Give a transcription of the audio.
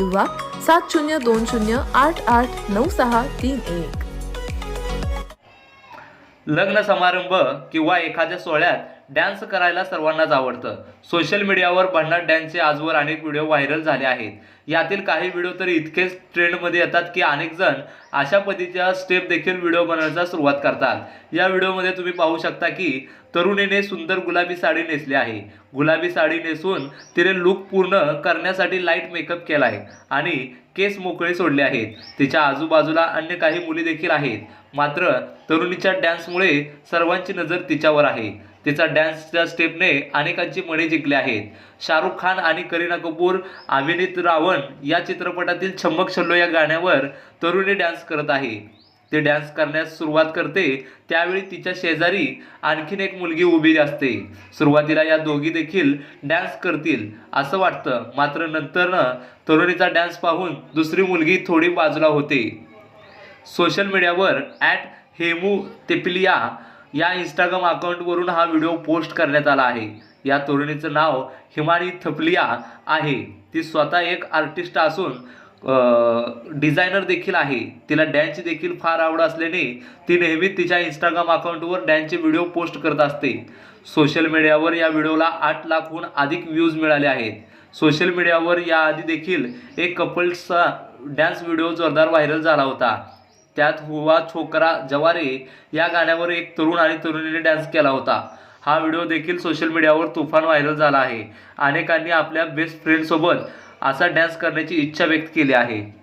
किंवा सात शून्य दोन शून्य आठ आठ नऊ सहा तीन एक. लग्न समारंभ किंवा एखाद्या सोहळ्यात डान्स करायला सर्वांनाच आवडतं. सोशल मीडियावर भन्नाट डॅन्सचे आजवर अनेक व्हिडिओ व्हायरल झाले आहेत. यातील काही व्हिडिओ तर इतकेच ट्रेंडमध्ये येतात की अनेक जण अशा पद्धतीच्या स्टेप देखील व्हिडिओ बनवण्याचा सुरुवात करतात. या व्हिडिओमध्ये तुम्ही पाहू शकता की तरुणीने सुंदर गुलाबी साडी नेसली आहे. गुलाबी साडी नेसून तिने लुक पूर्ण करण्यासाठी लाइट मेकअप केला आहे आणि केस मोकळे सोडले आहेत. तिच्या आजूबाजूला अन्य काही मुली देखील आहेत. मात्र तरुणीच्या डॅन्समुळे सर्वांची नजर तिच्यावर आहे. तिचा डॅन्सच्या स्टेपने अनेकांची मने जिंकले आहेत. शाहरुख खान आणि करीना कपूर अभिनीत रावण या चित्रपटातील छम्मक छल्लो या गाण्यावर तरुणी डॅन्स करत आहे. ते डॅन्स करण्यास सुरुवात करते त्यावेळी तिच्या शेजारी आणखीन एक मुलगी उभी असते. सुरुवातीला या दोघी देखील डॅन्स करतील असं वाटतं. मात्र नंतरनं तरुणीचा डॅन्स पाहून दुसरी मुलगी थोडी बाजूला होते. सोशल मीडियावर ॲट हेमू तेपलिया या इंस्टाग्राम अकाउंटवरून हा व्हिडिओ पोस्ट करण्यात आला आहे. या तरुणीचं नाव हिमानी थपलिया आहे. ती स्वतः एक आर्टिस्ट असून डिझायनर देखील आहे. तिला डॅन्स देखील फार आवड असल्याने ती नेहमी तिच्या इंस्टाग्राम अकाउंटवर डॅनचे व्हिडिओ पोस्ट करत असते. सोशल मीडियावर या व्हिडिओला आठ लाखहून अधिक व्ह्यूज मिळाले आहेत. सोशल मीडियावर याआधी देखील एक कपल्सचा डॅन्स व्हिडिओ जोरदार व्हायरल झाला होता. त्यात हुवा छोकरा जवारे या गाण्यावर एक तरुण आणि तरुणीने डान्स केला होता. हा व्हिडिओ देखील सोशल मीडियावर तुफान व्हायरल झाला आहे. अनेकांनी आपल्या बेस्ट फ्रेंडसोबत असा डॅन्स करण्याची इच्छा व्यक्त केली आहे.